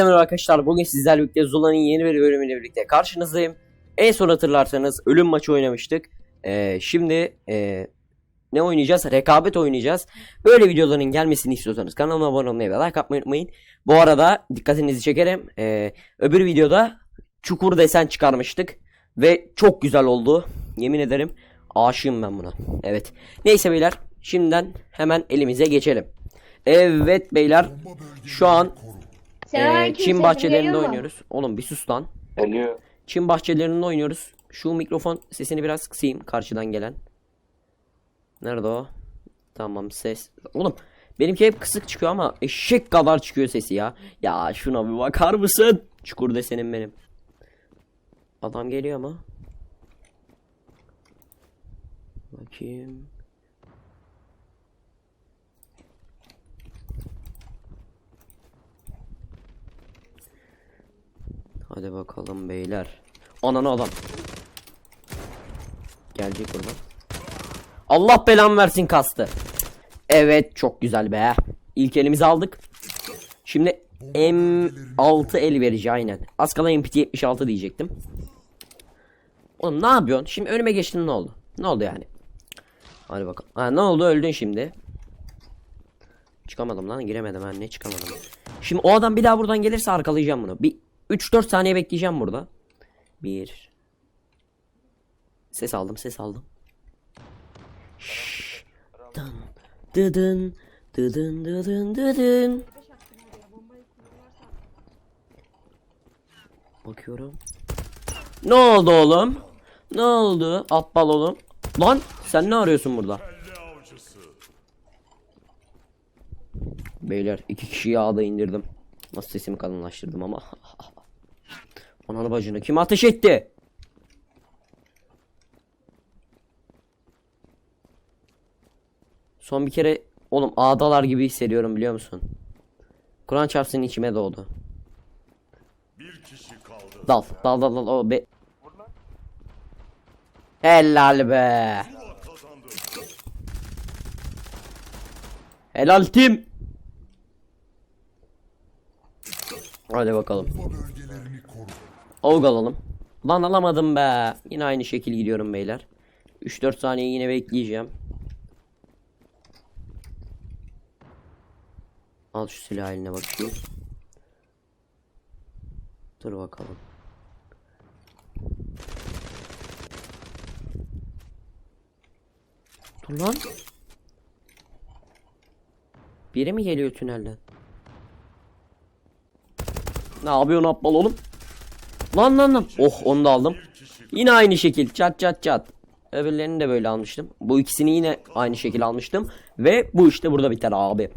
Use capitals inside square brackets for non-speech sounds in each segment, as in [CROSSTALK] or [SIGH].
Merhaba arkadaşlar bugün sizlerle birlikte Zula'nın yeni bir bölümüyle birlikte karşınızdayım. En son hatırlarsanız ölüm maçı oynamıştık. Ee, şimdi e, ne oynayacağız? Rekabet oynayacağız. Böyle videoların gelmesini istiyorsanız kanalıma abone olmayı ve like atmayı unutmayın. Bu arada dikkatinizi çekerim. Ee, öbür videoda çukur desen çıkarmıştık. Ve çok güzel oldu. Yemin ederim aşığım ben buna. Evet. Neyse beyler şimdiden hemen elimize geçelim. Evet beyler şu an ee, Çin bahçelerinde oynuyoruz. Oğlum bir sus lan. Geliyor. Çin bahçelerinde oynuyoruz. Şu mikrofon sesini biraz kısayım karşıdan gelen. Nerede o? Tamam ses. Oğlum benimki hep kısık çıkıyor ama eşek kadar çıkıyor sesi ya. Ya şuna bir bakar mısın? Çukur desenim benim. Adam geliyor mu? Bakayım. Hadi bakalım beyler. Ananı adam. Gelecek oradan. Allah belamı versin kastı. Evet çok güzel be. İlk elimizi aldık. Şimdi M6 el verici aynen. Az kala MPT 76 diyecektim. Oğlum ne yapıyorsun? Şimdi önüme geçtin ne oldu? Ne oldu yani? Hadi bakalım. Ha ne oldu öldün şimdi. Çıkamadım lan giremedim ben ne çıkamadım. Şimdi o adam bir daha buradan gelirse arkalayacağım bunu. Bir 3-4 saniye bekleyeceğim burada. Bir. Ses aldım ses aldım. Dın. Dıdın. Dıdın dıdın dıdın. Bakıyorum. Ne oldu oğlum? Ne oldu? Aptal oğlum. Lan sen ne arıyorsun burada? Beyler iki kişiyi ağda indirdim. Nasıl sesimi kalınlaştırdım ama. [LAUGHS] Ananı bacını kim ateş etti? Son bir kere oğlum ağdalar gibi hissediyorum biliyor musun? Kur'an çarpsın içime doğdu. Dal dal dal dal o be. Helal be. Helal tim. Hadi bakalım. Avuk alalım. Lan alamadım be. Yine aynı şekil gidiyorum beyler. 3-4 saniye yine bekleyeceğim. Al şu silah eline bakayım. Dur bakalım. Dur lan. Biri mi geliyor tünelden? Ne yapıyorsun aptal oğlum? Lan lan lan. Oh onu da aldım. Yine aynı şekil. Çat çat çat. Öbürlerini de böyle almıştım. Bu ikisini yine aynı şekil almıştım. Ve bu işte burada biter abi.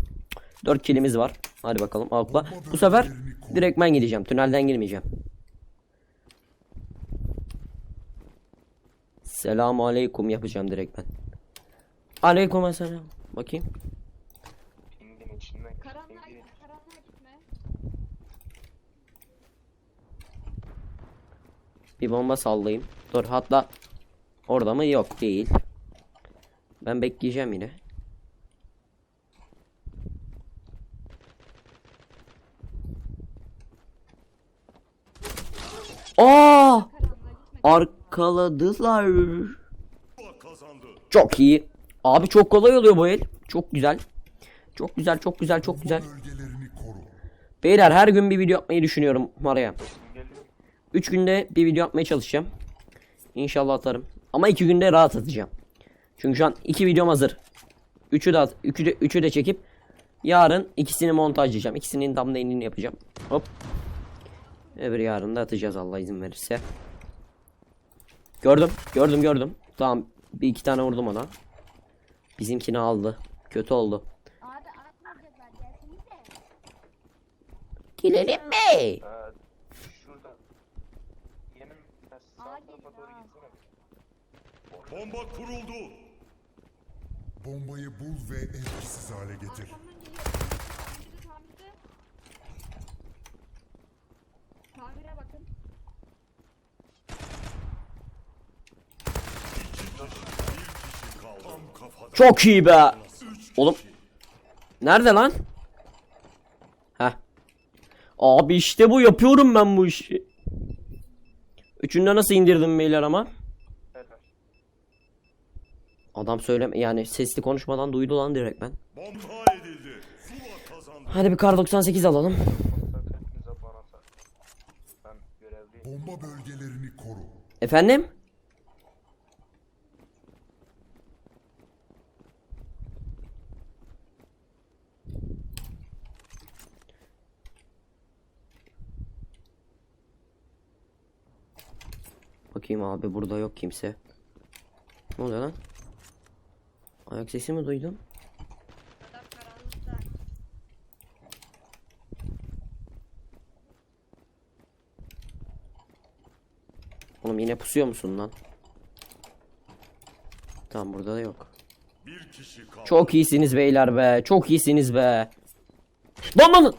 4 kilimiz var. Hadi bakalım avukla. Bu sefer direkt ben gideceğim. Tünelden girmeyeceğim. Selamun aleyküm yapacağım direkt ben. Aleyküm selam. Bakayım. Bir bomba sallayayım. Dur hatta orada mı? Yok değil. Ben bekleyeceğim yine. Aa! Arkaladılar. Çok iyi. Abi çok kolay oluyor bu el. Çok güzel. Çok güzel, çok güzel, çok güzel. Beyler her gün bir video yapmayı düşünüyorum Maria. 3 günde bir video yapmaya çalışacağım. İnşallah atarım. Ama 2 günde rahat atacağım. Çünkü şu an 2 videom hazır. 3'ü de at, üçü de, üçü de çekip yarın ikisini montajlayacağım. İkisinin thumbnail'ini yapacağım. Hop. Öbür yarın da atacağız Allah izin verirse. Gördüm, gördüm, gördüm. Tamam, bir iki tane vurdum ona. Bizimkini aldı. Kötü oldu. Abi atmayacaklar. Gidelim mi? Ee, şurada. Yemin sağ Aa, tarafa doğru gitsene. Bomba kuruldu. Bombayı bul ve etkisiz hale getir. Arkamdan geliyor. Tamirde, tamirde. Tamire bakın. Tam kafada. Çok iyi be. Oğlum. Nerede lan? Heh. Abi işte bu yapıyorum ben bu işi. Üçünde nasıl indirdim beyler ama? Adam söyleme yani sesli konuşmadan duydu lan direkt ben. Hadi bir kar 98 alalım. Bak hepinize bana sar. Ben görevliyim. Bomba bölgelerini koru. Efendim? Bakayım abi burada yok kimse. Ne oluyor lan? Ayak sesi mi duydum? Oğlum yine pusuyor musun lan? Tamam burada da yok. Bir kişi kaldı. Çok iyisiniz beyler be. Çok iyisiniz be. Lan lan.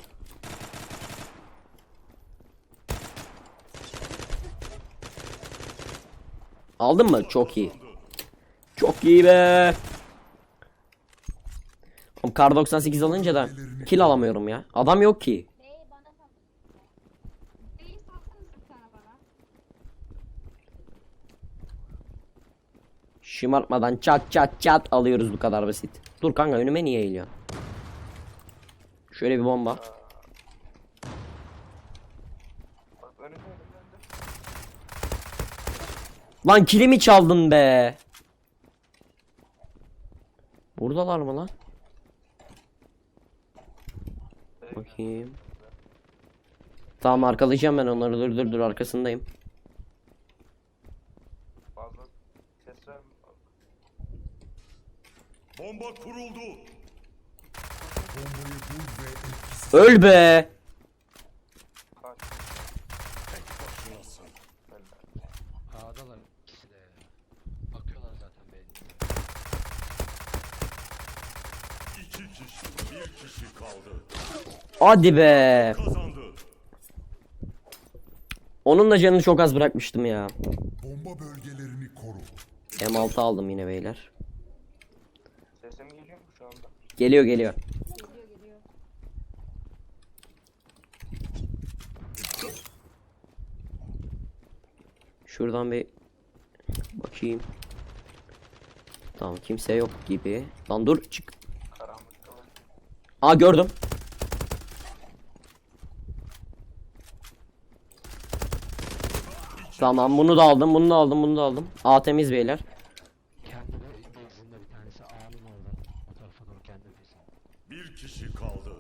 Aldın mı? Çok iyi. Çok iyi be. Oğlum kar 98 alınca da kill alamıyorum ya. Adam yok ki. Şımartmadan çat çat çat alıyoruz bu kadar basit. Dur kanka önüme niye eğiliyorsun? Şöyle bir bomba. Lan kilimi çaldın be. Buradalar mı lan? Bakayım. Tamam arkalayacağım ben onları dur dur dur arkasındayım. Bomba kuruldu. Öl be. Helal. A'dalar ikisi de. Bakıyorlar zaten benim. İki kişi. Bir kişi kaldı. Hadi be. Kazandı. Onun da canını çok az bırakmıştım ya. Bomba bölgelerini koru. M6 aldım yine beyler. Sesim geliyor mu şu anda? Geliyor geliyor. Şuradan bir bakayım. Tamam kimse yok gibi. Lan dur çık. Aa gördüm. Tamam bunu da aldım, bunu da aldım, bunu da aldım. A temiz beyler. Kendine base'inde bir tanesi A'nın orada. O tarafa doğru kendi base'inde. Bir kişi kaldı.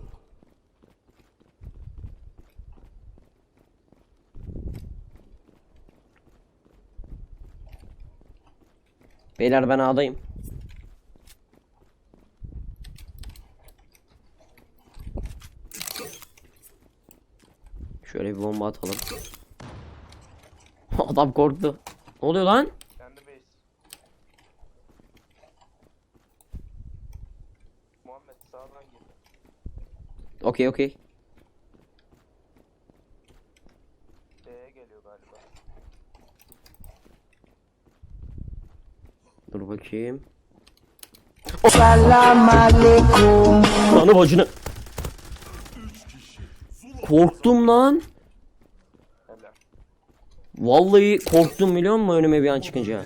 Beyler ben A'dayım. Şöyle bir bomba atalım. [LAUGHS] Adam korktu. Ne oluyor lan? Kendi base. Muhammed sağdan geliyor. Okey okey. B'ye geliyor galiba. Dur bakayım. Selam aleyküm. Lanı bacını. Korktum lan. Vallahi korktum biliyor musun önüme bir an çıkınca.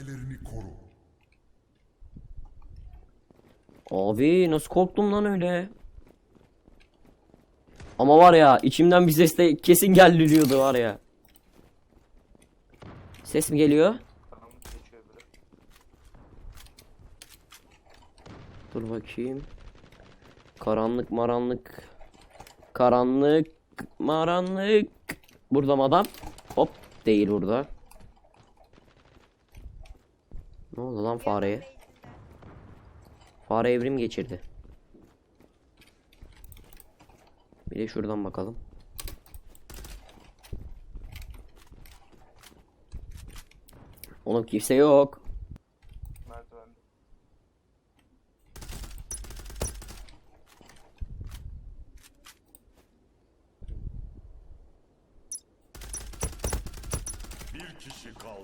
Abi nasıl korktum lan öyle. Ama var ya içimden bir ses de kesin geldi diyordu var ya. Ses mi geliyor? Karanlık geçiyor biri. Dur bakayım. Karanlık maranlık. Karanlık maranlık. Burada mı adam? Hop değil burada. Ne oldu lan fareye? Fare evrim geçirdi. Bir de şuradan bakalım. Oğlum kimse yok. Merdivende.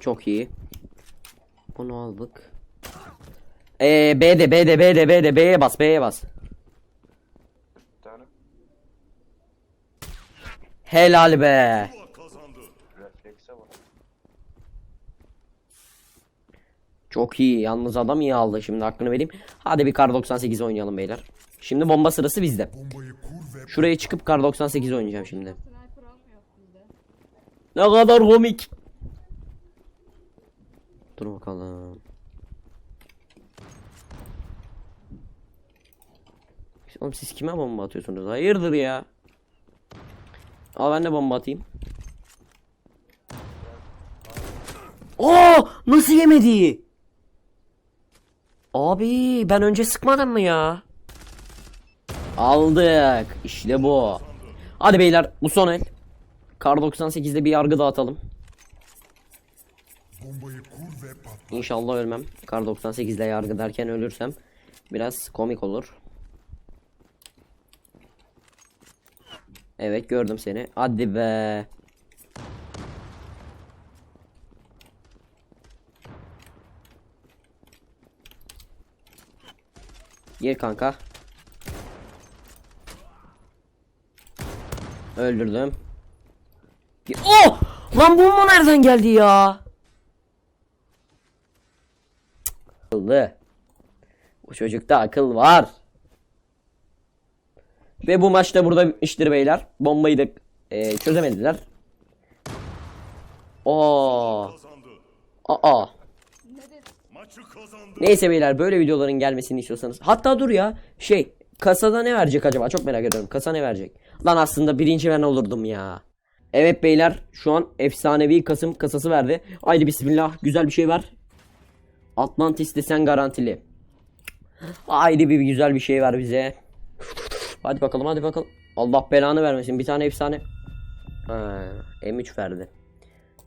Çok iyi. Bunu aldık. Ee, B'de B'de B'de B'de B'ye bas B'ye bas. Helal be. Çok iyi. Yalnız adam iyi aldı. Şimdi hakkını vereyim. Hadi bir kar 98 oynayalım beyler. Şimdi bomba sırası bizde. Şuraya çıkıp kar 98 oynayacağım şimdi. Ne kadar komik. Dur bakalım. Oğlum siz kime bomba atıyorsunuz? Hayırdır ya? Al ben de bomba atayım. Oo, nasıl yemedi? Abi ben önce sıkmadım mı ya? Aldık. İşte bu. Hadi beyler bu son el. Kar 98'de bir yargı dağıtalım. bombayı. İnşallah ölmem. Kar 98'de yargı derken ölürsem biraz komik olur. Evet gördüm seni. Hadi be. Gir kanka. Öldürdüm. Oh! Lan bomba nereden geldi ya? Akıllı. Bu çocukta akıl var. Ve bu maçta burada bitmiştir beyler. Bombayı da e, çözemediler. Oo. Aa. Neyse beyler böyle videoların gelmesini istiyorsanız. Hatta dur ya. Şey kasada ne verecek acaba? Çok merak ediyorum. Kasa ne verecek? Lan aslında birinci ben olurdum ya. Evet beyler şu an efsanevi Kasım kasası verdi. Haydi bismillah güzel bir şey ver. Atlantis desen garantili. Haydi bir güzel bir şey ver bize. Hadi bakalım hadi bakalım. Allah belanı vermesin. Bir tane efsane. Ha, M3 verdi.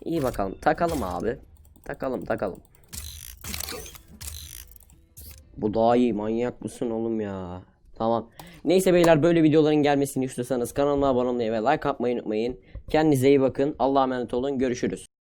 İyi bakalım. Takalım abi. Takalım takalım. Bu daha iyi. Manyak mısın oğlum ya? Tamam. Neyse beyler böyle videoların gelmesini istiyorsanız kanalıma abone olmayı ve like atmayı unutmayın. Kendinize iyi bakın. Allah'a emanet olun. Görüşürüz.